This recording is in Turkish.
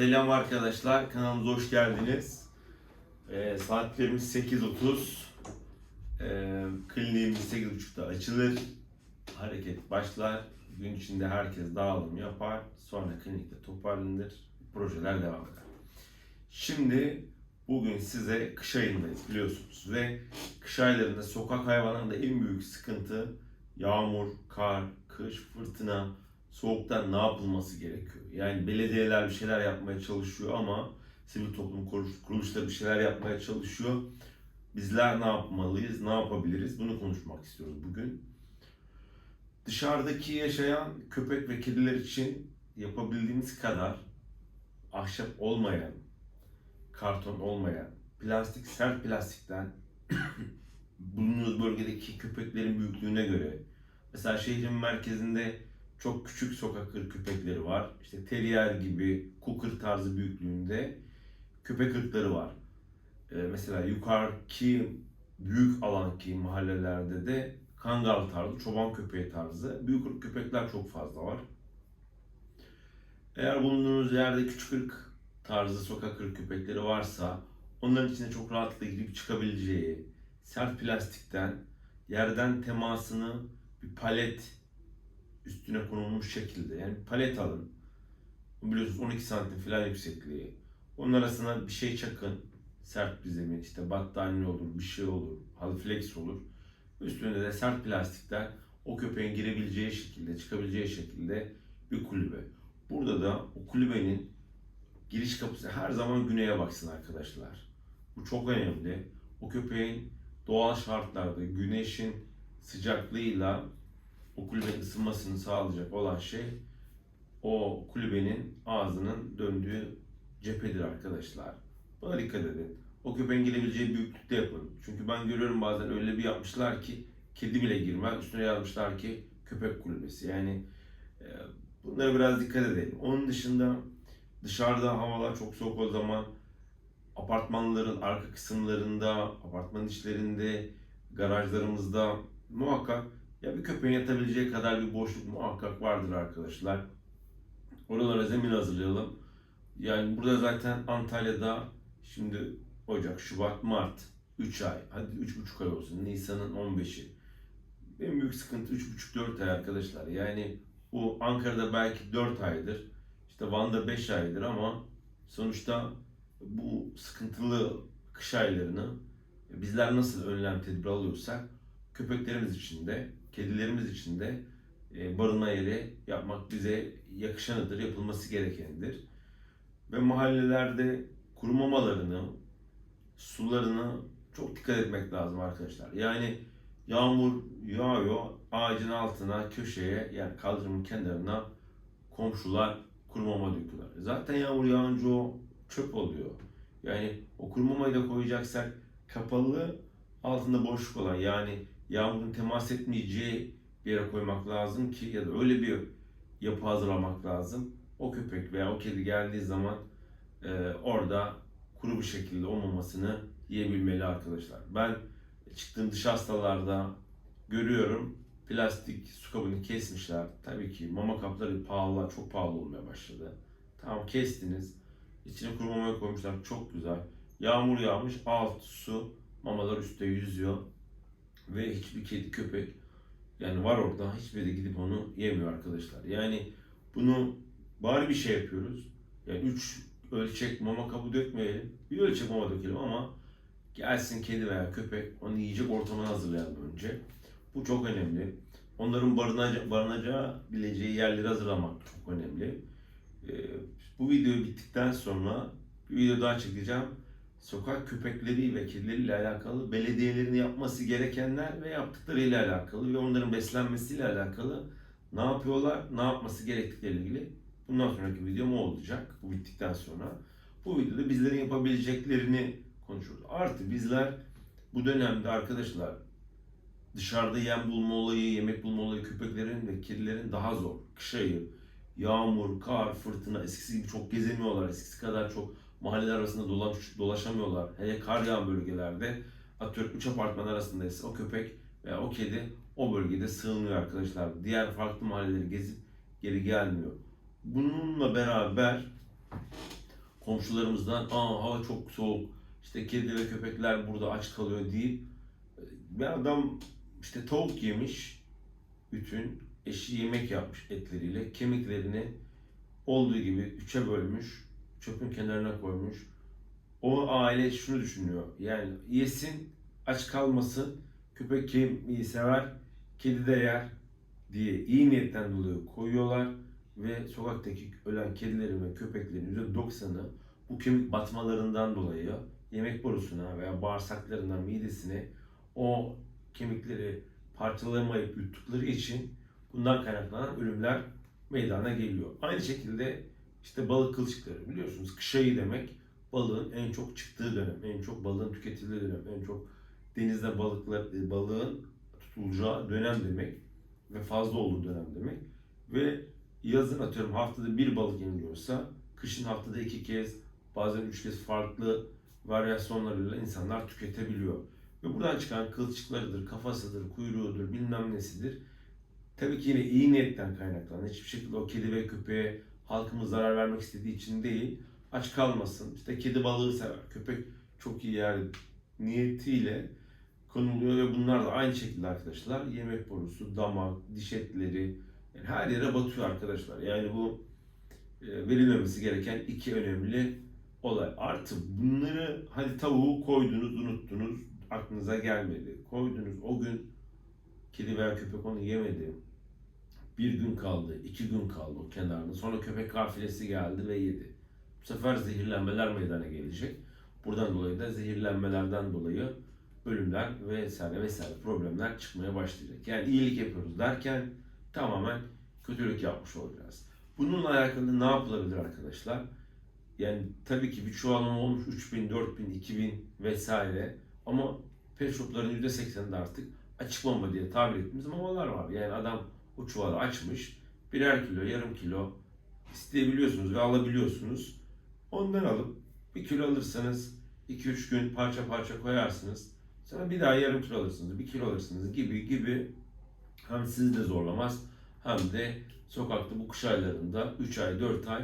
Selam arkadaşlar, kanalımıza hoş geldiniz. Ee, saatlerimiz 8.30. Ee, kliniğimiz 8.30'da açılır. Hareket başlar. Gün içinde herkes dağılım yapar. Sonra klinikte toparlanır. Projeler devam eder. Şimdi bugün size kış ayındayız biliyorsunuz. Ve kış aylarında sokak hayvanlarında en büyük sıkıntı yağmur, kar, kış, fırtına, soğuktan ne yapılması gerekiyor? Yani belediyeler bir şeyler yapmaya çalışıyor ama sivil toplum kuruluş- kuruluşları bir şeyler yapmaya çalışıyor. Bizler ne yapmalıyız, ne yapabiliriz? Bunu konuşmak istiyoruz bugün. Dışarıdaki yaşayan köpek ve kediler için yapabildiğimiz kadar ahşap olmayan, karton olmayan, plastik, sert plastikten bulunduğunuz bölgedeki köpeklerin büyüklüğüne göre mesela şehrin merkezinde çok küçük sokak köpekleri var. İşte terrier gibi cocker tarzı büyüklüğünde köpek ırkları var. Ee, mesela yukarıki büyük alanki mahallelerde de kangal tarzı, çoban köpeği tarzı büyük ırk köpekler çok fazla var. Eğer bulunduğunuz yerde küçük ırk tarzı sokak ırk köpekleri varsa onların içine çok rahatlıkla girip çıkabileceği sert plastikten yerden temasını bir palet üstüne konulmuş şekilde yani palet alın. Biliyorsunuz 12 santim falan yüksekliği. Onun arasına bir şey çakın. Sert bir zemin işte battaniye olur, bir şey olur, halı flex olur. Üstünde de sert plastikten o köpeğin girebileceği şekilde, çıkabileceği şekilde bir kulübe. Burada da o kulübenin giriş kapısı her zaman güneye baksın arkadaşlar. Bu çok önemli. O köpeğin doğal şartlarda güneşin sıcaklığıyla o kulübenin ısınmasını sağlayacak olan şey o kulübenin ağzının döndüğü cephedir arkadaşlar. Buna dikkat edin. O köpeğin girebileceği büyüklükte yapın. Çünkü ben görüyorum bazen öyle bir yapmışlar ki kedi bile girmez. Üstüne yazmışlar ki köpek kulübesi. Yani e, bunlara biraz dikkat edelim. Onun dışında dışarıda havalar çok soğuk o zaman apartmanların arka kısımlarında, apartman içlerinde, garajlarımızda muhakkak ya bir köpeğin yatabileceği kadar bir boşluk muhakkak vardır arkadaşlar. Oralara zemin hazırlayalım. Yani burada zaten Antalya'da şimdi Ocak, Şubat, Mart 3 ay. Hadi 3,5 ay olsun. Nisan'ın 15'i. En büyük sıkıntı 3,5-4 ay arkadaşlar. Yani bu Ankara'da belki 4 aydır. İşte Van'da 5 aydır ama sonuçta bu sıkıntılı kış aylarını bizler nasıl önlem tedbir alıyorsak köpeklerimiz için de, kedilerimiz için de e, barınma yeri yapmak bize yakışanıdır, yapılması gerekenidir. Ve mahallelerde kurumamalarını, sularını çok dikkat etmek lazım arkadaşlar. Yani yağmur yağıyor, ağacın altına, köşeye yani kaldırımın kenarına komşular kurumama döküyorlar. Zaten yağmur yağınca o çöp oluyor. Yani o kurumamayı da koyacaksak kapalı altında boşluk olan yani yağmurun temas etmeyeceği bir yere koymak lazım ki ya da öyle bir yapı hazırlamak lazım. O köpek veya o kedi geldiği zaman e, orada kuru bir şekilde olmamasını yiyebilmeli arkadaşlar. Ben çıktığım dış hastalarda görüyorum plastik su kabını kesmişler. Tabii ki mama kapları pahalı, çok pahalı olmaya başladı. Tamam kestiniz. İçine kuru mamayı koymuşlar. Çok güzel. Yağmur yağmış. Alt su. Mamalar üstte yüzüyor. Ve hiçbir kedi köpek yani var orada. Hiçbiri de gidip onu yemiyor arkadaşlar. Yani bunu bari bir şey yapıyoruz. Yani 3 ölçek mama kabı dökmeyelim. Bir ölçek mama dökelim ama gelsin kedi veya köpek onu yiyecek ortamını hazırlayalım önce. Bu çok önemli. Onların barınacağı, barınacağı bileceği yerleri hazırlamak çok önemli. Ee, bu video bittikten sonra bir video daha çekeceğim. Sokak köpekleri ve kedileriyle alakalı belediyelerin yapması gerekenler ve yaptıklarıyla alakalı ve onların beslenmesiyle alakalı ne yapıyorlar, ne yapması gerektikleriyle ilgili bundan sonraki videom o olacak bu bittikten sonra. Bu videoda bizlerin yapabileceklerini konuşuyoruz. Artı bizler bu dönemde arkadaşlar dışarıda yem bulma olayı, yemek bulma olayı köpeklerin ve kedilerin daha zor. Kış ayı, yağmur, kar, fırtına eskisi gibi çok gezemiyorlar. Eskisi kadar çok mahalleler arasında dolaş, dolaşamıyorlar. Hele kar yağan bölgelerde atıyorum 3 apartman arasındaysa o köpek veya o kedi o bölgede sığınıyor arkadaşlar. Diğer farklı mahalleleri gezip geri gelmiyor. Bununla beraber komşularımızdan aa hava çok soğuk işte kedi ve köpekler burada aç kalıyor deyip bir adam işte tavuk yemiş bütün eşi yemek yapmış etleriyle kemiklerini olduğu gibi üçe bölmüş çöpün kenarına koymuş o aile şunu düşünüyor yani yesin aç kalmasın köpek kemiği sever kedi de yer diye iyi niyetten dolayı koyuyorlar ve sokaktaki ölen kedilerin ve köpeklerin %90'ı bu kemik batmalarından dolayı yemek borusuna veya bağırsaklarından midesine o kemikleri parçalamayıp yuttukları için bundan kaynaklanan ölümler meydana geliyor. Aynı şekilde işte balık kılçıkları biliyorsunuz kış ayı demek balığın en çok çıktığı dönem, en çok balığın tüketildiği dönem, en çok denizde balıklar balığın tutulacağı dönem demek ve fazla olduğu dönem demek. Ve yazın atıyorum haftada bir balık yeniliyorsa kışın haftada iki kez bazen üç kez farklı varyasyonlarıyla insanlar tüketebiliyor. Ve buradan çıkan kılçıklarıdır, kafasıdır, kuyruğudur, bilmem nesidir. Tabii ki yine iyi niyetten kaynaklanan, hiçbir şekilde o kedi ve köpeğe halkımız zarar vermek istediği için değil, aç kalmasın, işte kedi balığı sever, köpek çok iyi yer niyetiyle konuluyor ve bunlar da aynı şekilde arkadaşlar yemek borusu, damak, diş etleri yani her yere batıyor arkadaşlar. Yani bu e, verilmemesi gereken iki önemli olay. Artı bunları hadi tavuğu koydunuz, unuttunuz, aklınıza gelmedi. Koydunuz o gün kedi veya köpek onu yemedi. Bir gün kaldı, iki gün kaldı o kenarda. Sonra köpek kafilesi geldi ve yedi. Bu sefer zehirlenmeler meydana gelecek. Buradan dolayı da zehirlenmelerden dolayı ölümler vesaire vesaire problemler çıkmaya başlayacak. Yani iyilik yapıyoruz derken tamamen kötülük yapmış olacağız. Bununla alakalı ne yapılabilir arkadaşlar? Yani tabii ki bir çoğalma olmuş 3000, 4000, 2000 vesaire ama pet shopların %80'inde artık açık bomba diye tabir ettiğimiz mamalar var. Yani adam o çuvalı açmış birer kilo, yarım kilo isteyebiliyorsunuz ve alabiliyorsunuz. Ondan alıp bir kilo alırsanız 2-3 gün parça parça koyarsınız. Sonra bir daha yarım kilo alırsınız, bir kilo alırsınız gibi gibi hem sizi de zorlamaz hem de sokakta bu kış aylarında 3 ay 4 ay